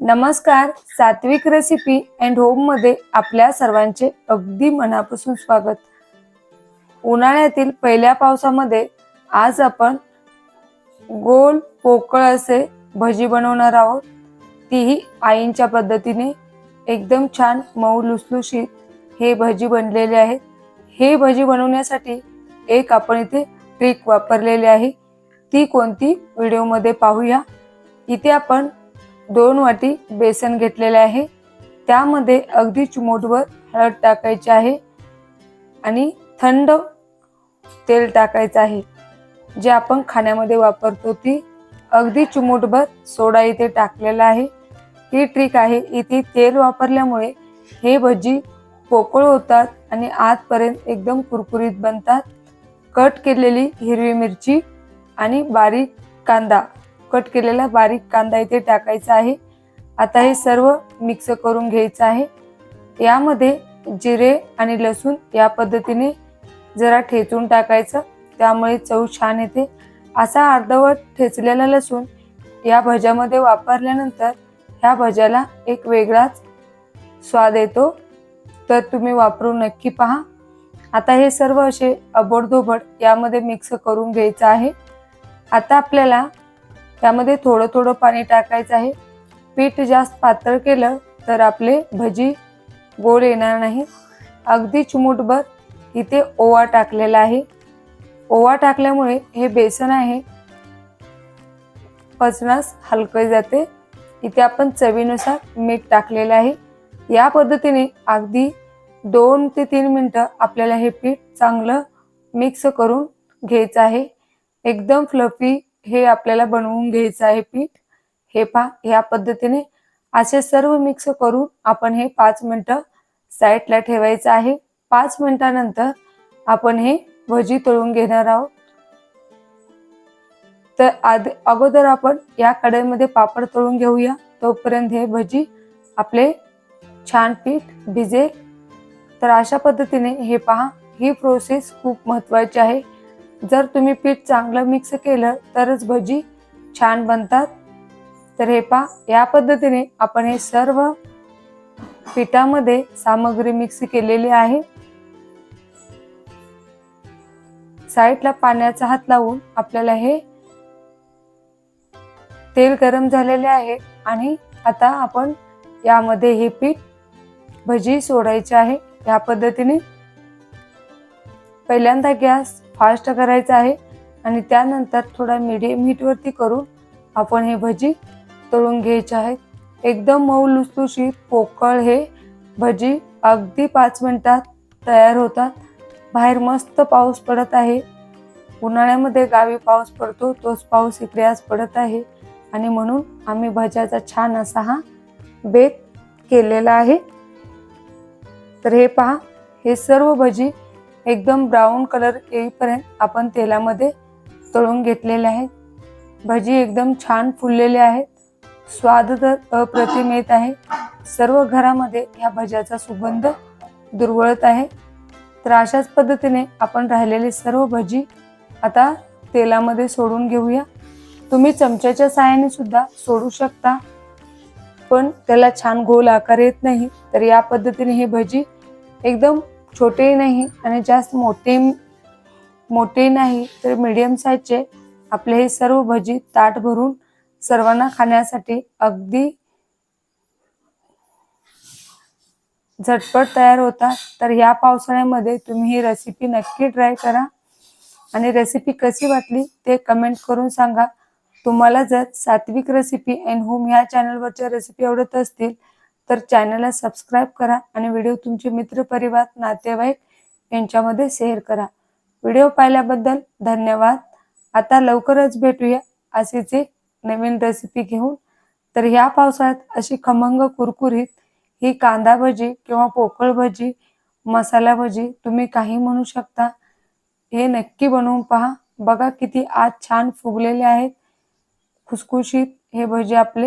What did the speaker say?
नमस्कार सात्विक recipe and होममध्ये आपल्या सर्वांचे अगदी मनापासून स्वागत. उन्हाळ्यातील पहिल्या पावसामध्ये आज आपण गोल पोकळ असे भजी बनवणार आहोत. तीही आईंच्या पद्धतीने एकदम छान मऊ लुसलुशीत हे भजी बनलेले आहेत. हे भजी बनवण्यासाठी एक आपण इथे ट्रिक वापरलेली आहे. ती कोणती? व्हिडिओमध्ये पाहूया. इथे आपण दोन वाटी बेसन घेतलेले आहे. त्यामध्ये अगदी चिमोटभर हळद टाकायची आहे आणि थंड तेल टाकायचं आहे. जे आपण खाण्यामध्ये वापरतो ती अगदी चिमूटभर सोडा इथे टाकलेला आहे. ही ट्रिक आहे. इथे तेल वापरल्यामुळे हे भजी पोकळ होतात आणि आतपर्यंत एकदम कुरकुरीत बनतात. कट केलेली हिरवी मिरची आणि बारीक कांदा. कट केलेला बारीक कांदा इथे टाकायचा आहे. आता हे सर्व मिक्स करून घ्यायचं आहे. यामध्ये जिरे आणि लसूण या पद्धतीने जरा ठेचून टाकायचं. त्यामुळे चव छान येते. असा अर्धवट ठेचलेला लसूण या भज्यामध्ये वापरल्यानंतर ह्या भज्याला एक वेगळाच स्वाद येतो. तर तुम्ही वापरून नक्की पहा. आता हे सर्व असे अबोडधोबड यामध्ये मिक्स करून घ्यायचं आहे. आता आपल्याला त्यामध्ये थोडं थोडं पाणी टाकायचं आहे. पीठ जास्त पातळ केलं तर आपले भजी गोल येणार नाही. अगदी चिमूटभर इथे ओवा टाकलेला आहे. ओवा टाकल्यामुळे हे बेसन आहे. पचनास हलकं जाते. इथे आपण चवीनुसार मीठ टाकलेलं आहे. या पद्धतीने अगदी दोन ते तीन मिनटं आपल्याला हे पीठ चांगलं मिक्स करून घ्यायचं आहे. एकदम फ्लफी हे आपल्याला बनवून घ्यायचं आहे पीठ. हे पहा ह्या पद्धतीने असे सर्व मिक्स करून आपण हे पाच मिनटं साईडला ठेवायचं आहे. पाच मिनिटानंतर आपण हे भजी तळून घेणार आहोत. तर आधी अगोदर आपण या कढईमध्ये पापड तळून घेऊया. तोपर्यंत हे भजी आपले छान पीठ भिजेल. तर अशा पद्धतीने हे पहा ही प्रोसेस खूप महत्वाची आहे. जर तुम्ही पीठ चांगलं मिक्स केलं तरच भजी छान बनतात. तर हे पहा या पद्धतीने आपण हे सर्व पिठामध्ये सामग्री मिक्स केलेली आहे. साईडला पाण्याचा हात लावून आपल्याला हे तेल गरम झालेले आहे आणि आता आपण यामध्ये हे पीठ भजी सोडायचे आहे. या पद्धतीने पहिल्यांदा गॅस फास्ट करायचं आहे आणि त्यानंतर थोडा मिडियम हीटवरती करून आपण हे भजी तळून घ्यायचे आहेत. एकदम मऊ लुसलुशीत पोकळ हे भजी अगदी पाच मिनटात तयार होतात. बाहेर मस्त पाऊस पडत आहे. उन्हाळ्यामध्ये गावी पाऊस पडतो तोच पाऊस इकडे आज पडत आहे. आणि म्हणून आम्ही भज्याचा छान असा हा बेत केलेला आहे. तर हे पहा हे सर्व भजी एकदम ब्राऊन कलर येईपर्यंत आपण तेलामध्ये तळून घेतलेले आहेत भजी एकदम छान फुललेले आहेत स्वाद तर अप्रतिम येत आहे. सर्व घरामध्ये ह्या भज्याचा सुगंध दुर्वळत आहे. तर अशाच पद्धतीने आपण राहिलेली सर्व भजी आता तेलामध्ये सोडून घेऊया. तुम्ही चमच्याच्या साहाय्याने सुद्धा सोडू शकता. पण त्याला छान गोल आकार येत नाही. तर या पद्धतीने ही भजी एकदम छोटे नाही आणि जास्त मोठे मोठे नाही तर मीडियम साईजचे आपले हे सर्व भजी ताट भरून सर्वांना खाण्यासाठी अगदी झटपट तयार होतात. तर या पावसाळ्यामध्ये तुम्ही ही रेसिपी नक्की ट्राय करा. आणि रेसिपी कशी वाटली ते कमेंट करून सांगा. तुम्हाला जर सात्विक रेसिपी अँड होम ह्या चॅनलवरच्या रेसिपी आवडत असतील तर चॅनलला सबस्क्राईब करा आणि व्हिडिओ तुमचे मित्र परिवार नातेवाईक यांच्यामध्ये शेअर करा. व्हिडिओ पाहिल्याबद्दल धन्यवाद. आता लवकरच भेटूया अशीच एक नवीन रेसिपी घेऊन. तर ह्या पावसाळ्यात अशी खमंग कुरकुरीत ही कांदा भजी किंवा पोकळ भजी मसाला भजी तुम्ही काही म्हणू शकता. हे नक्की बनवून पहा. बघा किती आज छान फुगलेले आहेत. खुसखुशीत हे भजी आपले.